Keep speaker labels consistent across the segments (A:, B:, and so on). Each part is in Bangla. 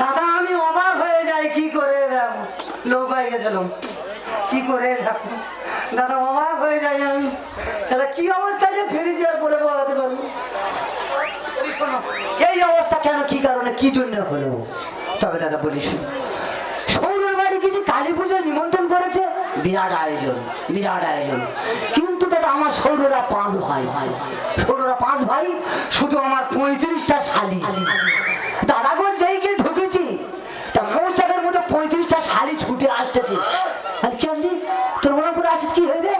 A: দাদা, আমি অবাক হয়ে যাই, কি করে দেখো নৌকায় গেছিলাম। কি করে দাদা, অবাক হয়ে যাই আমি। সেটা কি অবস্থা যে ফিরেছি আর বলে বলাতে পারব? এই অবস্থা কেন, কি কারণে, কি জন্য হলো? তবে দাদা বলিস সৌরের বাড়ি কিছু কালী পুজো নিমন্ত্রণ করেছে। বিরাট আয়োজন বিরাট আয়োজন। কিন্তু দাদা, আমার সৌররা পাঁচ ভাই। ভাই সৌররা পাঁচ ভাই, শুধু আমার পঁয়ত্রিশটা শালি। দাদা যেইকে ঢুকেছি তা মৌচাকের মধ্যে শালি ছুটে আসতেছে। আর কি আপনি তোর মনে করে আসিস কি হইবে?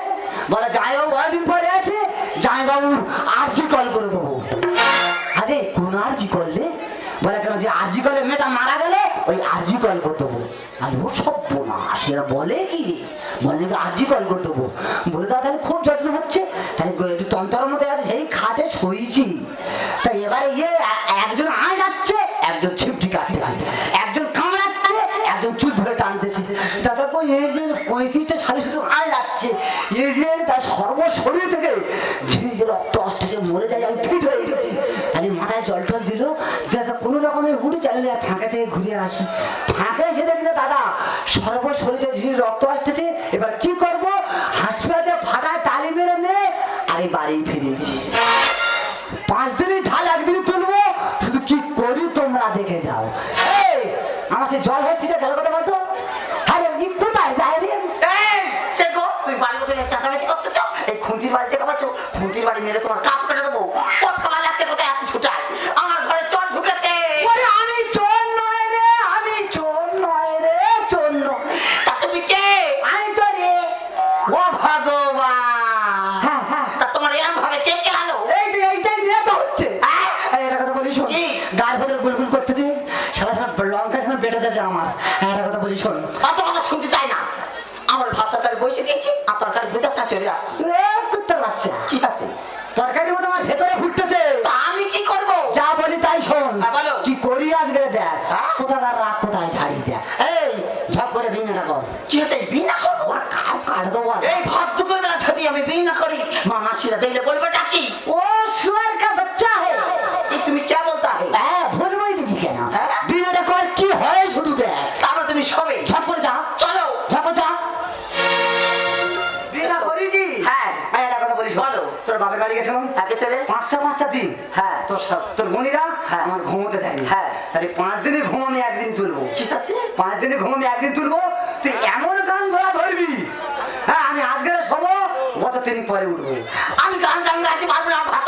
A: বলে জামাইবাবু অনেকদিন পরে আছে। জামাইবাবুর আরজি কল করে দেবো। আরে, কোন আরজি করলে বলে, কেন যে আরজি কলে মেয়েটা মারা গেলে, ওই আরজি কল করতে দেবো। আর, ও সব বোনা সেরা বলে কি রে? বলে, নাকি আরজি কল করতে দেবো। বলে, দাদা খুব যত্ন হচ্ছে তাহলে গো- একটু তন্তরের মধ্যে আছে সেই খাটে শুয়েছি তাই এবারে ইয়ে এ- একজন আয় যাচ্ছে একজন ছিপটি কাটতেছে একজন কামড়াচ্ছে একজন চুল ধরে টানতেছে দাদা কই এই যে পঁয়ত্রিশটা সালে শুধু আয় যাচ্ছে এই যে তার সর্বশরীর থেকে ঝিঝে রক্ত আসতেছে মরে যায় আমি ফিট হয়ে গেছি তাহলে মাথায় জল টল দিল দাদা কোনো রকমে উঠে চালিয়ে যায় ফাঁকা থেকে ঘুরে আসি ফাঁকা এসে দেখি যে দাদা সর্বশরীরে ঝিঝে রক্ত আসতেছে এবার কি করব হাসপাতালে ফাটায় তালি মেরে নে আরে বাড়ি ফিরেছি পাঁচ দিনই ঢাল একদিনই তুলবো শুধু কি করি তোমরা দেখে যাও এই আমার সে জল হচ্ছে যে গেল কথা বলতো আরে ই কোথায় যায় রে
B: এই, কে গো? তুই বাড়ির মধ্যে এসে করতেছ? এই খুন্তির বাড়ি দেখে পাচ্ছ? খুন্তির বাড়ি মেরে তোমার কাপ কেটে দেবো। কথা বলা লাগছে কোথায় এত ছুটায়? আমার ঘরে চোর ঢুকেছে।
A: ওরে আমি চোর নয় রে আমি চোর নয় রে চোর নয়
B: তা তুমি কে?
A: আমি তো রে
B: ও ভগবান।
A: হ্যাঁ হ্যাঁ
B: তা তোমার এরম ভাবে কে কেলালো?
A: এই তো এইটাই নিয়ে তো হচ্ছে
B: হ্যাঁ?
A: এই এটা কথা বলি শোন
B: কি?
A: গায়ের ভেতরে গুলগুল করতেছে সারা সারা লঙ্কা দিয়েছে আমার। হ্যাঁ এটা কথা বলি শোন।
B: অত কথা শুনতে চাই না। আমার ভাত তরকারি বসে দিয়েছি আর তরকারি যাচ্ছে চলে যাচ্ছে।
A: কুত্তার বাচ্চা।
B: কি আছে?
A: তরকারির মতো আমার ভেতরে ফুটতেছে।
B: আমি কি করব?
A: যা বলি তাই শোন।
B: বলো।
A: কি করি আজকে দেখ?
B: হ্যাঁ?
A: কোথাকার রাগ কোথায় ছাড়ি দেখ। এই ঝপ করে ভিঙেটা কর।
B: কি হচ্ছে বিনা করব
A: ওর কাউ কাট দেবো।
B: এই ভাত দুপুর বেলা যদি আমি বিনা করি মা মাসিরা দেখলে বলবে ডাকি
A: ও সুয়ার কা বাচ্চা হে।
B: তুমি কে বলতা?
A: তোর বাপের বাড়ি গেছিলাম।
B: একে চলে?
A: পাঁচটা পাঁচটা দিন।
B: হ্যাঁ।
A: তোর তোর বোনিরা
B: হ্যাঁ।
A: আমার ঘুমোতে দেয়নি।
B: হ্যাঁ।
A: তাহলে পাঁচ দিনে ঘুম আমি একদিন তুলবো।
B: ঠিক আছে।
A: পাঁচ দিনে ঘুম আমি একদিন তুলবো। তুই এমন গান ধরা ধরবি। হ্যাঁ আমি আজকের গত তিন পরে উঠবো।
B: আমি গান গান গাইতে পারব না ভাত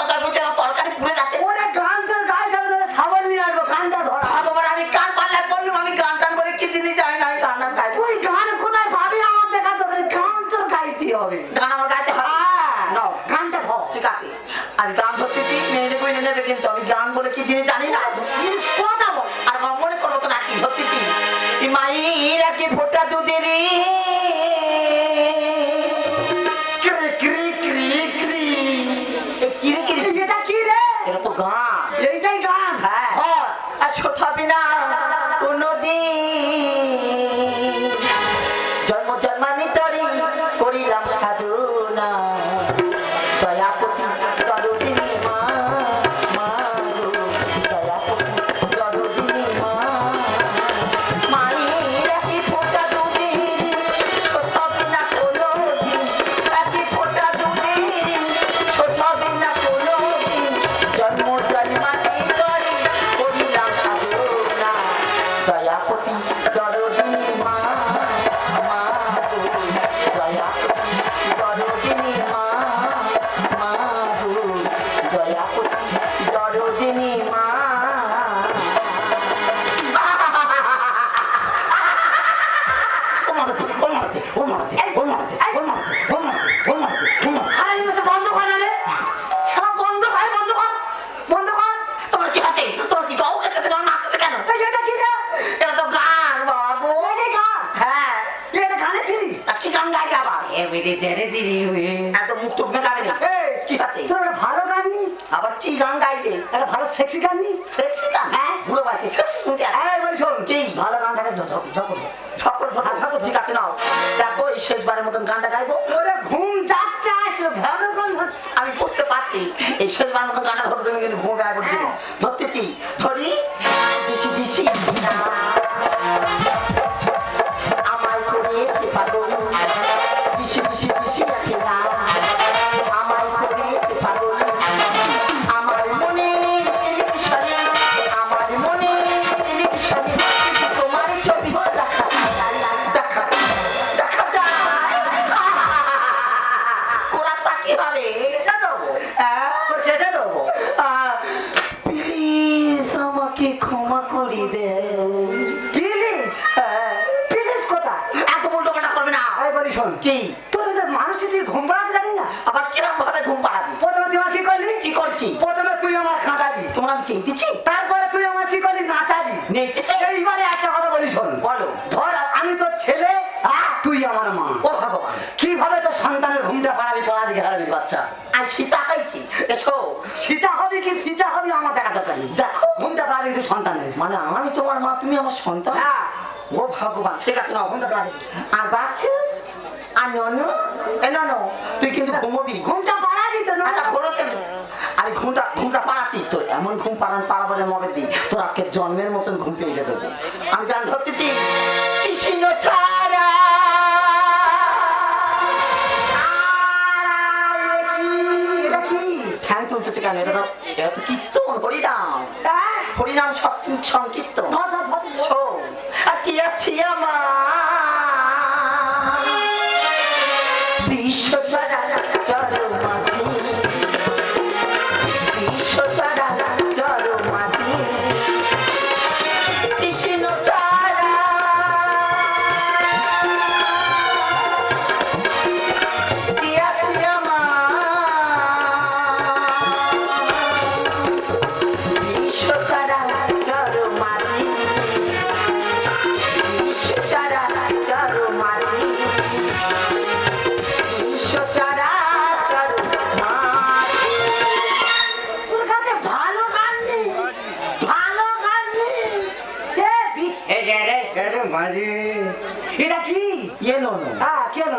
A: গান
B: গাইতে
A: একটা ভালো সেক্সি গান নি?
B: সেক্সি গান? হ্যাঁ। বুড়ো সেক্সি আছে না
A: ঘুমটা পাড়া দিকে
B: আর বাচ্চা? আর নন? এ নন তুই কিন্তু ঘুমবি
A: ঘুমটা পাড়াবি তো না
B: একটা ঘোরতে আরে ঘুমটা ঘুমটা পাড়াচ্ছি। তোর এমন ঘুম পাড়ান পাড়া বলে মবে দিই তোর আজকে জন্মের মতন ঘুম পেয়ে দেবো আমি গান ধরতেছি। কৃষ্ণ ছাড়া। ঠ্যাং তুলতেছে কেন? এটা তো এটা তো কীর্তন হরিনাম।
A: হ্যাঁ?
B: হরিনাম সংকীর্তন। আর কি আছি আমার?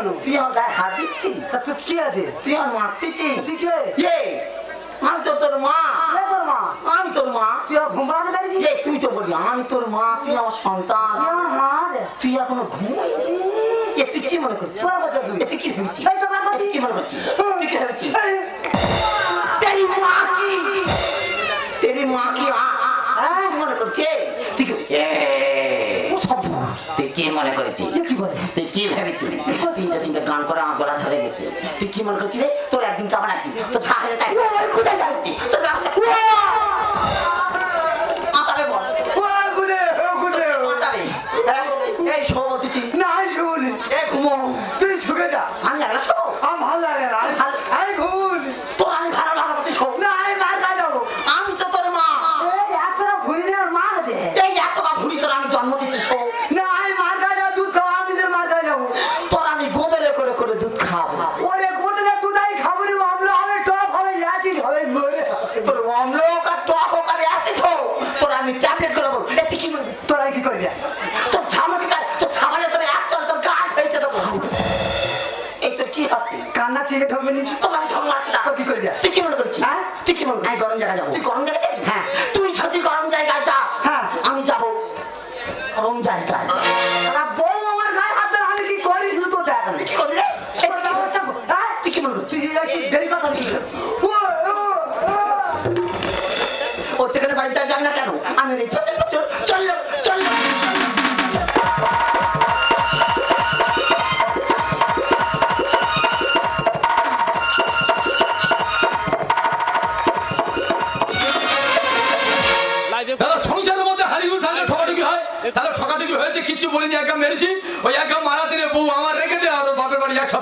A: হ্যাঁ
B: তুই আমার গায়ে হাত দিচ্ছি
A: তা তোর কি আছে?
B: তুই আমার মারতেছি
A: তুই কে?
B: ইয়ে আমি তো তোর মা।
A: তোর মা।
B: আমি তোর মা।
A: তুই আমার পারিস
B: তুই তো বলি আমি তোর মা তুই আমার সন্তান।
A: তুই আমার মা
B: তুই এখনও ঘুমাইনি? তুই কি মনে করছিস?
A: তুই।
B: কি ভেবেছিস। তুই কি মনে করছিস? তুই কি ভেবেছিস? তেরি মা কি? তেরি মা কি? আ, আ,
A: হ্যাঁ?
B: তুই কি মনে করছিস? তুই কি এ, তুই মনে
A: এ
B: তুই কি ভেবেছিস তিনটা তিনটা গান করে আমার গলা ধরে গেছে। তুই কি মনে করছিস তোর একদিন কেমন একদিন। তো ছাড়ে তাই কোথায় যাচ্ছি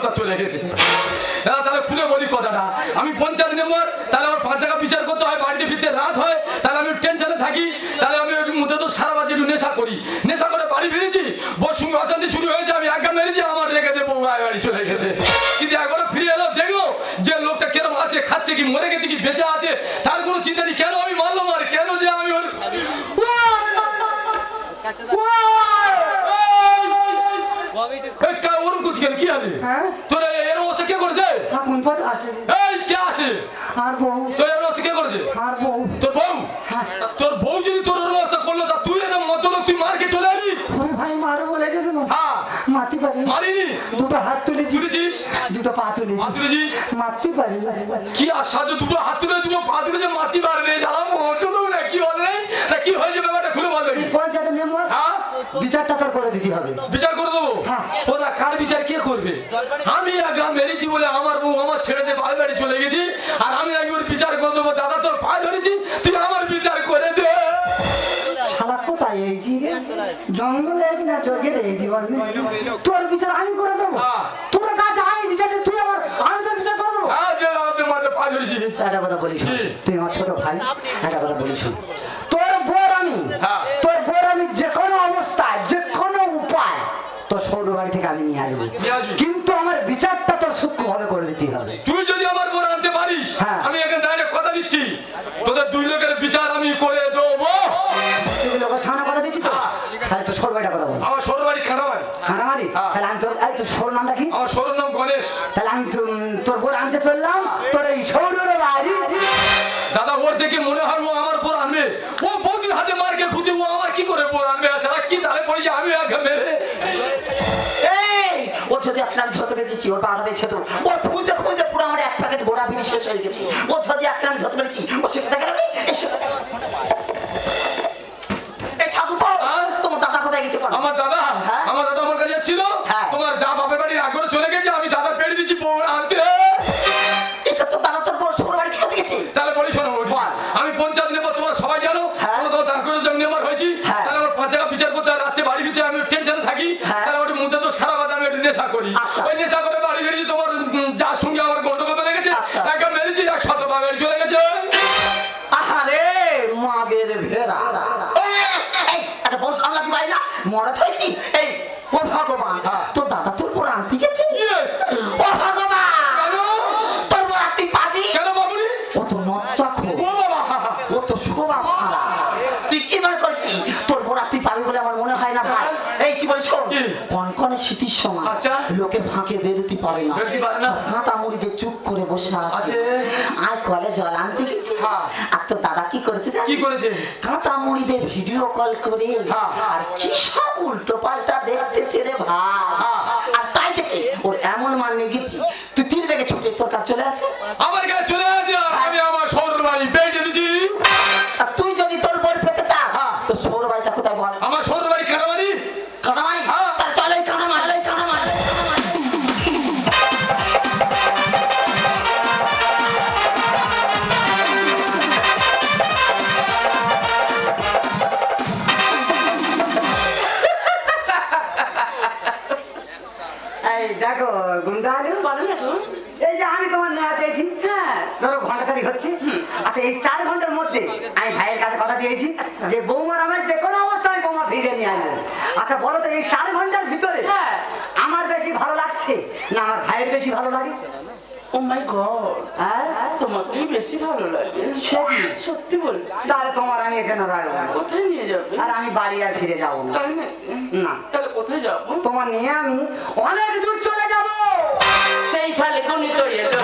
B: বাড়ি
C: চলে গেছে। দাদা তাহলে খুলে বলি কথাটা। আমি পঞ্চায়েত মেম্বার, তাহলে আমার পাঁচ টাকা বিচার করতে হয়, বাড়িতে ফিরতে রাত হয়, তাহলে আমি টেনশনে থাকি, তাহলে আমি মুখে দোষ খারাপ আছে, একটু নেশা করি। নেশা করে বাড়ি ফিরেছি সঙ্গে অশান্তি শুরু হয়েছে, আমি একা মেরেছি, আমার রেখে দিয়ে বউ বাড়ি বাড়ি চলে গেছে। কিন্তু একবার ফিরে এলো, দেখল যে লোকটা কেরম আছে, খাচ্ছে কি, মরে গেছে কি, বেঁচে আছে, তার কোনো চিন্তা নেই, কেন আমি মারলাম আর কেন যে আমি ওর একটা ওরম করছি কেন কি আছে
A: হ্যাঁ?
C: তোর এই- এর অবস্থা কে করেছে
A: না কোন পথ আসে
C: এই কে আছে
A: আর বউ
C: তোর এর অবস্থা কে করেছে
A: আর বউ
C: তোর বউ
A: হ্যাঁ।
C: তোর বউ যদি তোর ওর অবস্থা করল তা তুই এটা মতলব তুই মারকে চলে আলি
A: ওরে ভাই মারো বলে গেছিল
C: হ্যাঁ
A: মারতে পারি না।
C: মারিনি
A: দুটো হাত তুলেছি।
C: তুলেছিস?
A: দুটো পা তুলেছি।
C: তুলেছিস?
A: মারতে পারি
C: কি আশ্চর্য দুটো হাত তুলে দুটো পা রে জ্বালাম হতো না কি তা কি হয়েছে ব্যাপারটা খুলে বল
A: পঞ্চায়েত মেম্বার
C: হ্যাঁ?
A: বিচারটা তোর করে দিতে হবে।
C: বিচার করে দেবো?
A: হ্যাঁ।
C: ওরা কার বিচার কে করবে? আমি একা মেরেছি বলে আমার বউ আমার ছেড়ে দিয়ে বাড়ি বাড়ি চলে গেছি। আর আমি নাকি ওর বিচার করে দেবো। দাদা তোর পা ধরেছি তুই আমার বিচার করে দে।
A: শালা কোথায় কোথায় জঙ্গলে এইছি না জগের এইছি বল তোর বিচার আমি করে দেবো।
C: হ্যাঁ।
A: তোর কাছে আমি বিচার তুই আমার আমি তোর বিচার করে দেবো।
C: হ্যাঁ যে আমাদের মাঝে পা ধরেছি
A: একটা কথা বলিস তুই আমার ছোট ভাই একটা কথা বলিস তোর বোর আমি
C: হ্যাঁ।
A: তোর বোর আমি যে কোনো অবস্থায় যে কোনো উপায় তোর সৌর বাড়ি থেকে আমি নিয়ে আসব। কিন্তু আমার বিচারটা তোর সূক্ষ্মভাবে করে দিতে হবে।
C: তুই যদি আমার বোন আনতে পারিস
A: হ্যাঁ।
C: আমি এখানে কথা দিচ্ছি। তোদের দুই লোকের বিচার আমি করে দেবো।
A: তুই লোকের সামনে কথা দিচ্ছি তো
C: হ্যাঁ।
A: তাহলে তোর সৌর কথা বল।
C: আমার হ্যাঁ।
A: তাহলে আমি তোর এই তোর সৌর নামটা কি?
C: আমার নাম গণেশ।
A: তাহলে আমি তোর বোর আনতে চললাম তোর এই সৌরের বাড়ি।
C: দাদা ওর দেখে মনে হয় ও আমার বোর আনবে। ও বৌদির হাতে মারকে খুঁজে ও আমার কি করে বোর আনবে? সারা কি তাহলে পড়েছে আমি একা মেরে।
B: ও যদি আজকে আমি ধরতে পেরেছি ওর পাড়া বেছে তো ওর খুঁজতে খুঁজতে পুরো আমার এক প্যাকেট গোড়া ফিরে শেষ হয়ে গেছে। ও যদি আজকে আমি ধরতে পেরেছি ও সে কোথায় গেল এই আচ্ছা। লোকে ফাঁকে বেরোতে পারে না কাঁটা মুড়িতে চুপ করে বসে আছে। আর কলে জল আনতে গেছে
C: হ্যাঁ।
B: আর তো দাদা কি করেছে?
C: কি করেছে
B: কাঁটা মুড়িতে ভিডিও কল করে
C: হ্যাঁ।
B: আর কি সব উল্টো পাল্টা দেখতে রে ভাই
C: হ্যাঁ।
B: আর তাই দেখে ওর এমন মান গেছি তুই তিন বেগে ছুটে তোর কাছে চলে আছে
C: আমার কাছে
A: দিয়েছি আচ্ছা। যে বৌমার আমার যে কোনো অবস্থায় বৌমা ফিরে নিয়ে আসব। আচ্ছা বলো তো এই চার ঘণ্টার ভিতরে
D: হ্যাঁ।
A: আমার বেশি ভালো লাগছে না আমার ভাইয়ের বেশি ভালো লাগে?
D: গড
A: হ্যাঁ?
D: তোমাকেই বেশি ভালো লাগে। সত্যি বলছি।
A: তাহলে তোমার আমি এখানে রাখব।
D: কোথায় নিয়ে যাবে?
A: আর আমি বাড়ি আর ফিরে যাব না।
D: তাহলে কোথায় যাব?
A: তোমার নিয়ে আমি অনেক দূর চলে যাব।
D: সেই ফালে গণিত এলো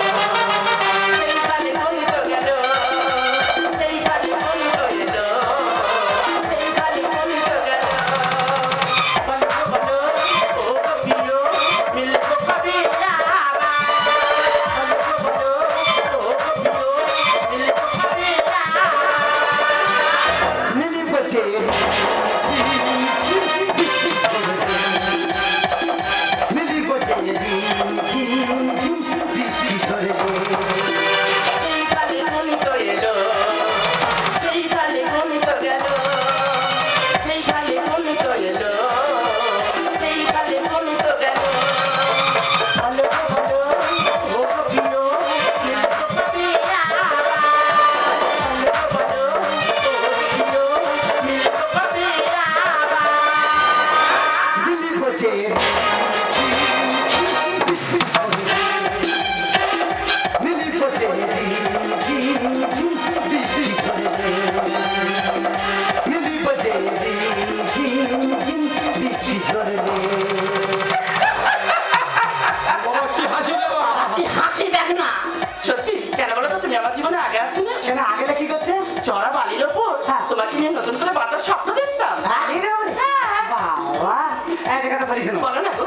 D: তোমাকে নিয়ে নতুন করে স্বপ্ন দেখতাম।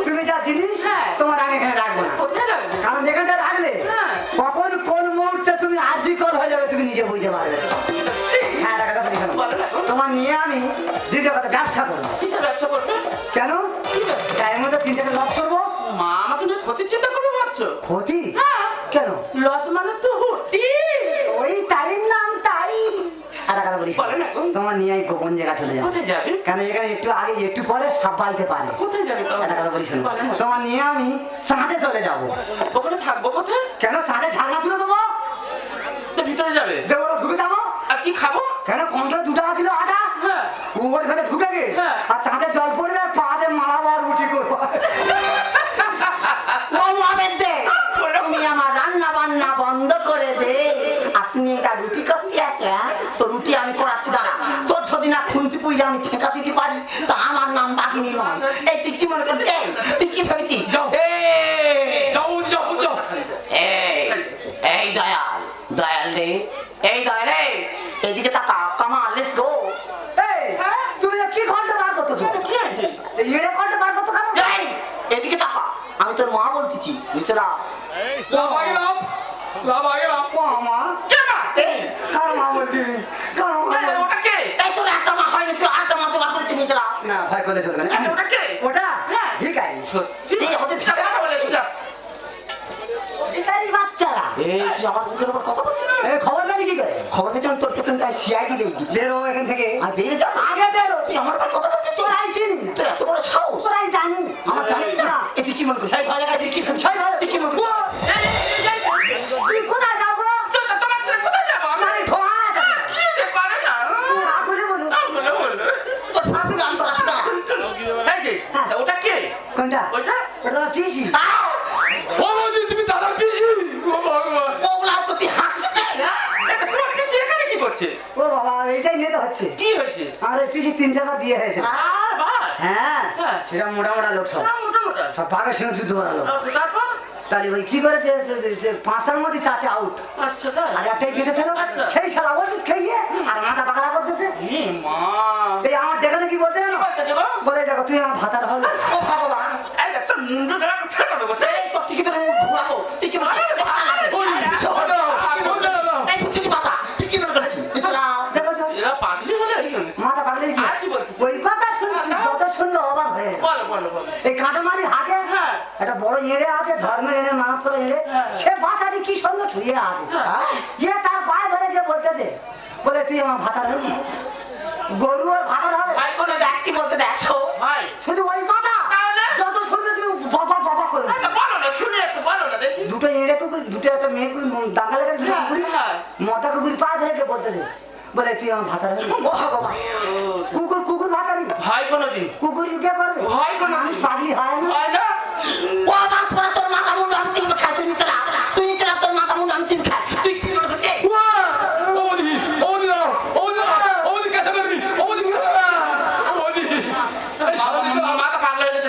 A: তুমি যা জিনিস
D: হ্যাঁ।
A: তোমার আমি এখানে রাখব না। কারণ যেখানটা রাখলে
D: হ্যাঁ।
A: কখন কোন মুহূর্তে তুমি আর্জিকল হয়ে যাবে তুমি নিজে বুঝতে পারবে। হ্যাঁ একটা কথা বলি শোনো।
D: বলো না গো।
A: তোমার নিয়ে আমি দুইটা কথা ব্যবসা করব।
D: ব্যবসা করবে?
A: কেন?
D: কি ব্যবসা?
A: এর মধ্যে লস করব।
D: মা আমাকে ক্ষতির চিন্তা করবে ভাবছ?
A: ক্ষতি। কেন?
D: লস মানে তো হোটেল
A: ওই তারির নাম তাই একটা কথা বলিস তোমার নিয়ে গোপন জায়গা চলে যাবে? এখানে একটু আগে একটু পরে সাপ পালতে পারে? একটা কথা বলিস। তোমার নিয়ে আমি চাঁদে চলে যাব।
D: ওখানে থাকব কোথায়?
A: কেন চাঁদে ঢাকনা তুলে দেবো?
D: ভিতরে যাবে।
A: দেবো ঢুকে যাব।
D: আর কি খাব?
A: কেন কন্ট্রোল দু টাকা দিল আটা?
D: হ্যাঁ।
A: ওর ভেতরে ঢুকে গে।
D: হ্যাঁ।
A: আর চাঁদে জল পড়বে আর পাহাড়ে আর রুটি করব
B: ও মাদের দে তুমি আমার রান্না বান্না বন্ধ করে দে আর তুমি এটা রুটি করতে আছে হ্যাঁ? তো রুটি আমি করাচ্ছি দাঁড়া তোর যদি না খুনতি পুইলে আমি ছেঁকা দিতে পারি তা আমার নাম বাঘিনী নয় এই তুই কি মনে করছিস এই, তুই কি ভেবেছিস
C: যাও।
B: এই,
C: যাও যাও যাও
B: এই এই দয়াল দয়াল রে এই দয়াল রে এদিকে তাকা কামা লেটস গো
A: এই তুমি কি ঘণ্টা বার করতো তুমি
D: কি আছে
A: এই এড়ে ঘণ্টা বার করতো কেন
B: এই এদিকে তাকা আমি তোর মা বলতেছি নিচে না
C: লাভ আগে লাভ লাভ আগে লাভ
A: ও মা
D: কে মা?
B: এই
A: কার মা বলছি কার মা
D: এই,
A: বলছি?
D: ওটা কে
B: এই তোর একটা মা হয়নি তুই আটটা মা জোগাড় করেছিস নিচে না
A: না ভয় করলে চলবে না
D: এই, ওটা কে
A: ওটা
D: হ্যাঁ।
A: ঠিক
B: আমাদের
D: একটা কথা বলে শুধু।
A: ভিখারির বাচ্চারা।
B: এই তুই আমার মুখের উপর কথা বলতেছিস
A: এই খবর জানি কি করে?
B: খবর পেয়েছি আমি তোর পেছনে তাই সিআইডি রেখে দিচ্ছি
A: বেরো এখান থেকে।
B: আর বেড়ে যা।
A: আগে বেরো।
B: তুই আমার উপর কথা
A: বলতে চিনি। না
B: তোর এত বড় সাহস?
A: তোরাই জানি।
B: আমার জানি না। এ তুই কি মনে এই ঘরে কাছে কি?
A: ভালো
B: তুই কি? মনে করছিস
D: হয়েছে
A: আমার পিসি তিন চারটা বিয়ে হয়েছে হ্যাঁ
D: হ্যাঁ।
A: সেটা মোটা মোটা লোক সব
D: সব মোটা
A: সঙ্গে যুদ্ধ
D: আহ,
A: তাহলে ওই কি করেছে পাঁচটার মধ্যে চারটে আউট
D: আচ্ছা
A: আর একটাই বেঁচেছিল
D: আচ্ছা।
A: সেই শালা ওষুধ খেয়ে আর মাথা পাকড়া করতেছে এই আমার ডেকানে কি বলতে জানো? বলে দেখো তুই আমার ভাতার হলো
B: ও ভগবান
D: এই দেখ, মুন্ডু ধরে ফেলে দেবো।
B: তুই কি তোর মুখ ঘুরাবো তুই কি মনে করছিস
C: ওই,
B: সহজ
C: দাও, দাও, দাও।
B: এই পুচুকি পাতা তুই কি মনে করছিস এটা লাও
A: দেখো তো,
D: এরা পাগলি হলে এই জন্য।
A: মাথা পাকড়ে কি
D: আর কি বলতেছে?
A: ওই কথা শুনলে তুই যত শুনলে অবাক হয়ে যাবে।
D: বলো বলো বলো
A: এই কাটামারি হাটে
D: হ্যাঁ।
A: একটা বড় এড়ে আছে ধর্মের এনে মানত করে এড়ে
D: হ্যাঁ।
A: সে কি সুন্দর ছুঁয়ে আছে
D: হ্যাঁ।
A: ইয়ে তার পায়ে ধরে গিয়ে বলতেছে বলে তুই আমার ভাতার হবি গরু আর ভাতার হবে
D: ভাই কোনো
B: দেখ কি বলতে
D: ভাই।
A: শুধু ওই কথা? যত শুনবে তুমি বাবা বাবা করে
D: আচ্ছা, বলো না শুনি একটু বলো না দেখি।
A: দুটো এড়ে কুকুর দুটো একটা মেয়ে কুকুর দাঙ্গা লেগেছে দুটো
D: হ্যাঁ,
A: কুকুরি
D: হ্যাঁ।
A: পা ধরে গিয়ে বলতেছে বলে তুই আমার ভাতার কুকুর কুকুর ভাতারি
D: হয় কোনোদিন।
A: কুকুর বিয়ে করবে?
D: হয় কোনো
A: মানুষ পাগলি হয় না?
D: হয় না
B: ও আমার পরে তোর মাথা মুন্ডু আমি চিনবে খাই তুই নিতে না তুই নিতে না তোর মাথা মুন্ডু আমি চিনবে খাই তুই কি মনে করছিস
C: ও বৌদি ও বৌদি দাও ও বৌদি দাও ও বৌদি কাছে বেরবি ও বৌদি কাছে বের। ও বৌদি এই সারা দিন
D: মা- মাথা পাগলা হয়ে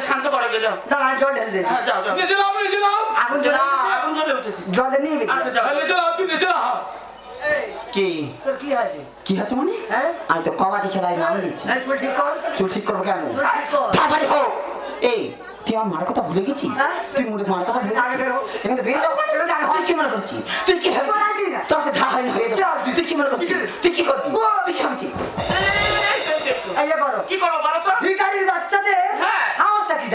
D: গেছে শান্ত করে গে যাও
A: দাঁড়া জল ঢেল দে
D: হ্যাঁ যাও যাও।
C: নিচে নাও নিচে নাও
A: আগুন জ্বলে
D: আগুন জ্বলে উঠেছে।
A: জলে নিয়ে গেছি।
D: আচ্ছা যাও।
C: নিচে নাও তুই নিচে নাও
B: কি?
A: তোর কি আছে
B: কি হচ্ছে মনে?
A: হ্যাঁ?
B: আমি তো কবাডি খেলায় নাম দিচ্ছি।
A: চুল ঠিক কর।
B: চুল ঠিক করব কেন?
A: কর।
B: হোক। এই তুই আমার মার কথা ভুলে গেছি
A: হ্যাঁ?
B: তুই মুড়ে মার কথা ভুলে
A: আগে
B: এখানে বেরিয়ে যাও।
A: আগে
B: তুই কি মনে করছিস? তুই কি ভাবছিস?
A: করা।
B: তোর তো হয়ে যাবে তুই কি মনে করছিস? তুই কি করবি? তুই কি ভাবছিস?
A: এই করো।
D: কি করব বলো তো।
A: ভিখারির বাচ্চাদের
D: হ্যাঁ।
A: সাহসটা কি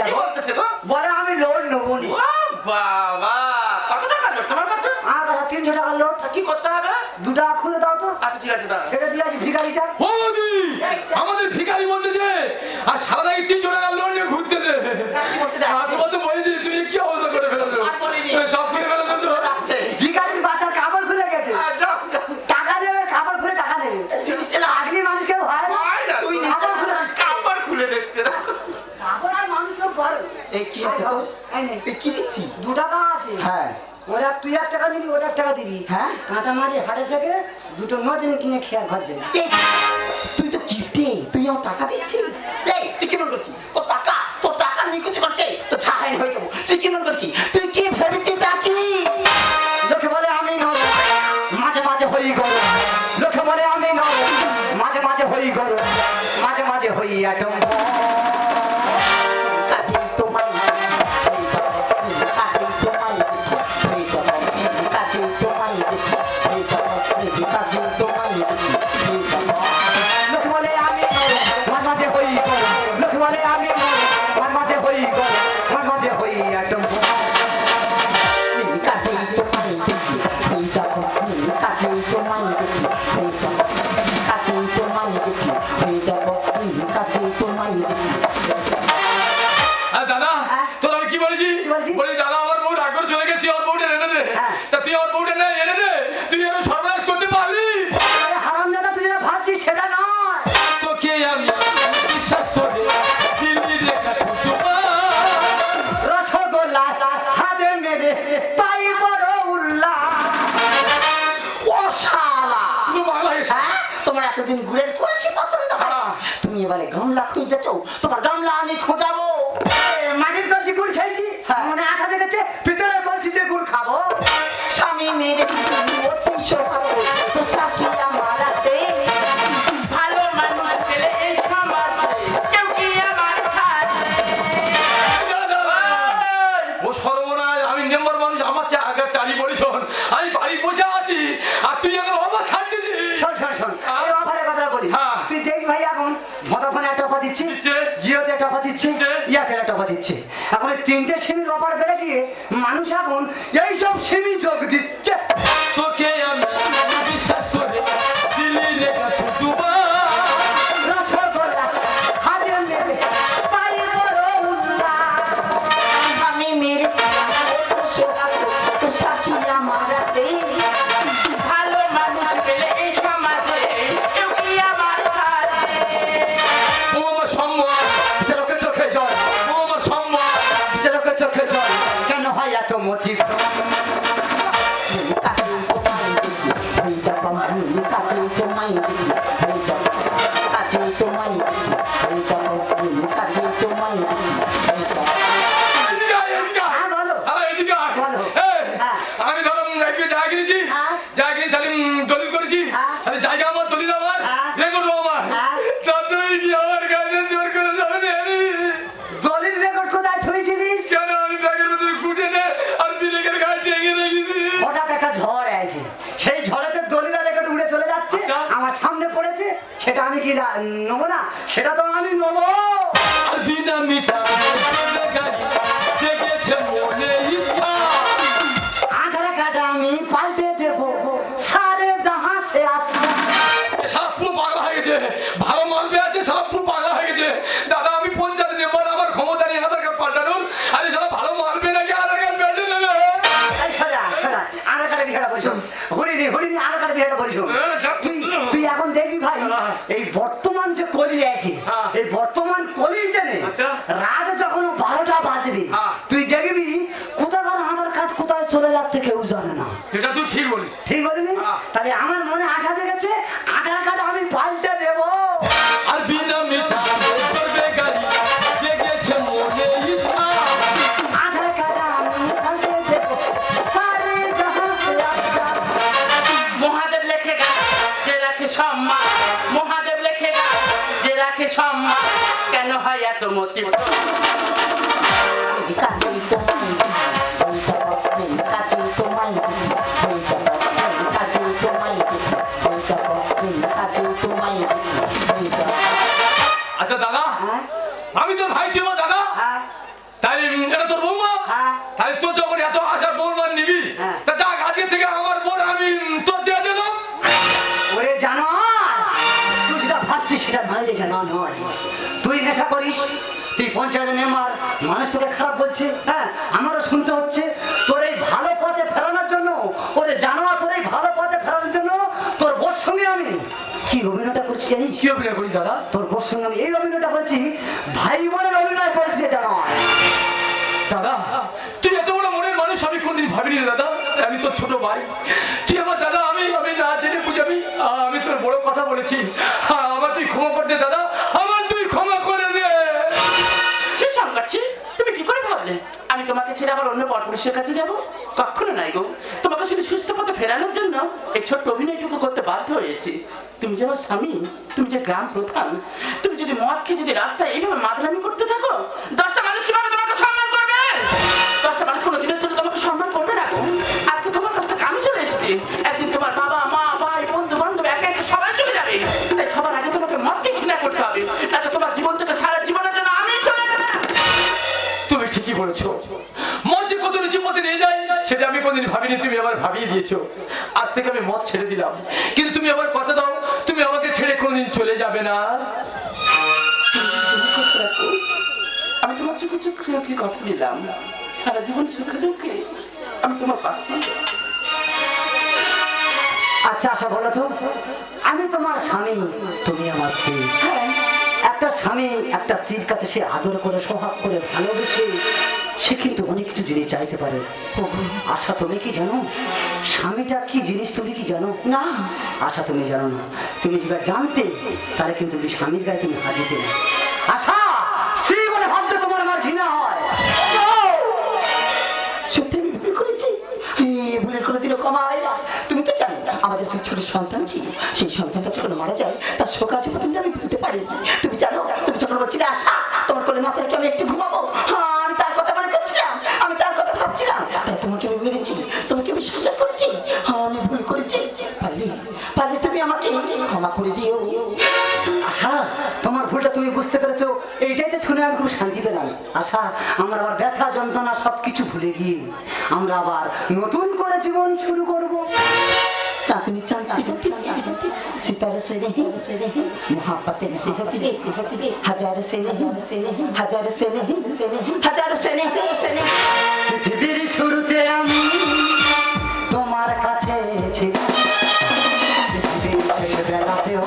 D: গো?
A: বলে আমি লোন নেব নি।
D: ও বাবা কত টাকা লোন তোমার কাছে?
A: আমার কাছে তিনশো টাকার লোন
D: কি করতে হবে?
A: দু টাকা খুলে দাও তো।
D: আচ্ছা ঠিক আছে
A: ছেড়ে দিয়ে আসি ভিখারিটা
C: ও বৌদি আমাদের ভিখারি বলতেছে আর সারা দাগে তিনশো টাকা লোন নিয়ে ঘুরতেছে।
B: দেখ?
C: আর তোমার তো বলেছি তুমি কি অবস্থা করে
B: আর বলিনি।
C: সব করে ফেলেছো
B: ডাকছে
A: ভিখারির বাচ্চার কাপড় খুলে গেছে
D: আহ, যাও যাও
A: টাকা নেবে কাপড় খুলে টাকা নেবে
B: তুই নিচে না
A: আগলি মানুষ কেউ হয় না
D: হয় না
A: তুই
D: তুই
A: কাপড় খুলে
D: কাপড় খুলে দেখছে না
A: কাপড় আর মানুষ কেউ করে
B: এই কি আছে কি দিচ্ছি
A: দু টাকা আছে।
B: হ্যাঁ।
A: ওরা তুই এক টাকা নিবি ওরা এক টাকা দিবি।
B: হ্যাঁ?
A: কাঁটা মারি হাটে থেকে দুটো নদিন কিনে খেয়ে ঘর যাবি।
B: তুই তো কিপটে তুই আমার টাকা দিচ্ছিস? এই তুই করছিস?
A: দিচ্ছে
C: দিচ্ছে।
A: জিওতে একটা অফার দিচ্ছে
C: দিচ্ছে।
A: এয়ারটেল একটা অফার দিচ্ছে। এখন তিনটে সিমির অফার বেড়ে গিয়ে মানুষ এখন এইসব সিমি হয়
C: কি
A: নেব না সেটা তো আমি নেব।
C: বিনা মিঠা মনে ইচ্ছা।
A: আধার কার্ড আমি পাল্টে দেবো সারে জাহা সে আচ্ছা।
C: সারা পুরো পাগলা হয়ে গেছে ভালো মালবে আছে সারা পুরো পাগলা হয়ে গেছে। দাদা আমি পঞ্চায়েত মেম্বার আমার ক্ষমতা নেই আধার কার্ড পাল্টানোর। আরে সারা ভালো মালবে নাকি আধার কার্ড পাল্টে নেবে?
A: আধার কার্ডের বিষয়টা বলিস হরিণী হরিণী আধার কার্ডের বিষয়টা বলিস
C: হ্যাঁ, যা-
A: তুই তুই এখন দেখবি ভাই
C: হ্যাঁ।
A: এই বর্তমান যে কলি আছে
C: হ্যাঁ।
A: এই বর্তমান কলিতে নেই
C: আচ্ছা।
A: রাত যখন বারোটা বাজবে
C: হ্যাঁ।
A: তুই দেখবি কোথাকার আধার কার্ড কোথায় চলে যাচ্ছে কেউ জানে না।
C: এটা তুই ঠিক বলিস
A: ঠিক বলিনি?
C: হ্যাঁ।
A: তাহলে আমার মনে আশা জেগেছে আধার কার্ড আমি পাল্টে দেবো।
C: আর বিনা মিঠা
D: সম্মান। মহাদেব লেখে গা যে রাখে সম্মান। কেন হয় এত মতি
B: তোমায় তোমায় তোমায় তোমায়
C: আচ্ছা দাদা
A: হ্যাঁ?
C: আমি তোর ভাই আমার দাদা?
A: হ্যাঁ।
C: তাই এটা তোর বৌমা?
A: হ্যাঁ।
C: তাই তোর যখন এত আশা বৌমা নিবি
A: করিস? তুই পঞ্চায়েত মেম্বার মানুষ তোকে খারাপ বলছে? হ্যাঁ আমারও শুনতে হচ্ছে তোর এই ভালো পথে ফেরানোর জন্য ওরে জানো তোর এই ভালো পথে ফেরানোর জন্য তোর বোর সঙ্গে আমি কি অভিনয়টা করছি জানিস?
C: কি অভিনয় করিস দাদা?
A: তোর বোর সঙ্গে আমি এই অভিনয়টা করছি ভাই বোনের অভিনয় করছি জানো
C: দাদা তুই এত বড় মনের মানুষ আমি কোনদিন ভাবিনি দাদা। আমি তোর ছোট ভাই। তুই আমার দাদা আমি আমি না জেনে বুঝাবি আমি তোর বড় কথা বলেছি।
D: আবার অন্য পরপুরুষের কাছে যাব? কখনো নাই গো। তোমাকে শুধু সুস্থ পথে ফেরানোর জন্য এই ছোট্ট অভিনয়টুকু করতে বাধ্য হয়েছি। তুমি যে আমার স্বামী, তুমি যে গ্রাম প্রধান, তুমি যদি মদ খেয়ে যদি রাস্তায় এইভাবে মাদলামি করতে থাকো, দশটা মানুষ কীভাবে তোমাকে সম্মান করবে? দশটা মানুষ কোনো দিনের জন্য তোমাকে সম্মান করবে না গো। আজকে তোমার কাছ থেকে আমি চলে এসেছি।
C: কোনদিন ভাবিনি তুমি আমার ভাবিয়ে দিয়েছ। আজ থেকে আমি মদ ছেড়ে দিলাম। কিন্তু তুমি আমার কথা দাও তুমি আমাকে ছেড়ে কোনদিন চলে যাবে না।
D: আমি তোমার চোখে চোখে রেখে কথা দিলাম। সারা জীবন সুখে দুঃখে আমি তোমার পাশে
A: আচ্ছা আচ্ছা বলো তো। আমি তোমার স্বামী তুমি আমার স্ত্রী।
B: হ্যাঁ।
A: একটা স্বামী একটা স্ত্রীর কাছে সে আদর করে সোহাগ করে ভালোবেসে সে কিন্তু অনেক কিছু জিনিস চাইতে পারে। আশা তুমি কি জানো? স্বামীটা কি জিনিস তুমি কি জানো?
B: না।
A: আশা তুমি জানো না। তুমি যদি জানতে তাহলে কিন্তু তুমি স্বামীর গায়ে তুমি হাত দিতে না আশা স্ত্রী বলে ভাবতে তোমার আমার ঘৃণা হয়।
B: সত্যি আমি ভুল করেছি? ক্ষমা হয় না। তুমি তো জানো আমাদের খুব ছোট সন্তান ছিল। সেই সন্তানটা যখন মারা যায় তার শোক পর্যন্ত আমি ভুলতে পারিনি। তুমি জানো তুমি যখন বলছিলে আশা তোমার কোলে মাথায় আমি একটু ঘুমাবো। হ্যাঁ আমি তার তার ভাবছিলাম, তাই তোমাকে আমি মেরেছি, তোমাকে আমি শাসন করেছি হ্যাঁ আমি ভুল করেছি। পারলি, পারলে তুমি আমাকে ক্ষমা করে দিও।
A: আশা, তোমার ভুলটা তুমি বুঝতে পেরেছ, এইটাই তো শুনে আমি খুব শান্তি পেলাম। আশা, আমরা আবার ব্যথা, যন্ত্রণা সব কিছু ভুলে গিয়ে আমরা আবার নতুন করে জীবন শুরু করব।
B: चांदनी चांद से होती है सितारे से नहीं मोहब्बत से होती है हजार से नहीं हजार से नहीं हजार से नहीं से नहीं
A: পৃথিবীর শুরুতে আমি তোমার কাছে ছিলাম পৃথিবীর শেষ বেলাতেও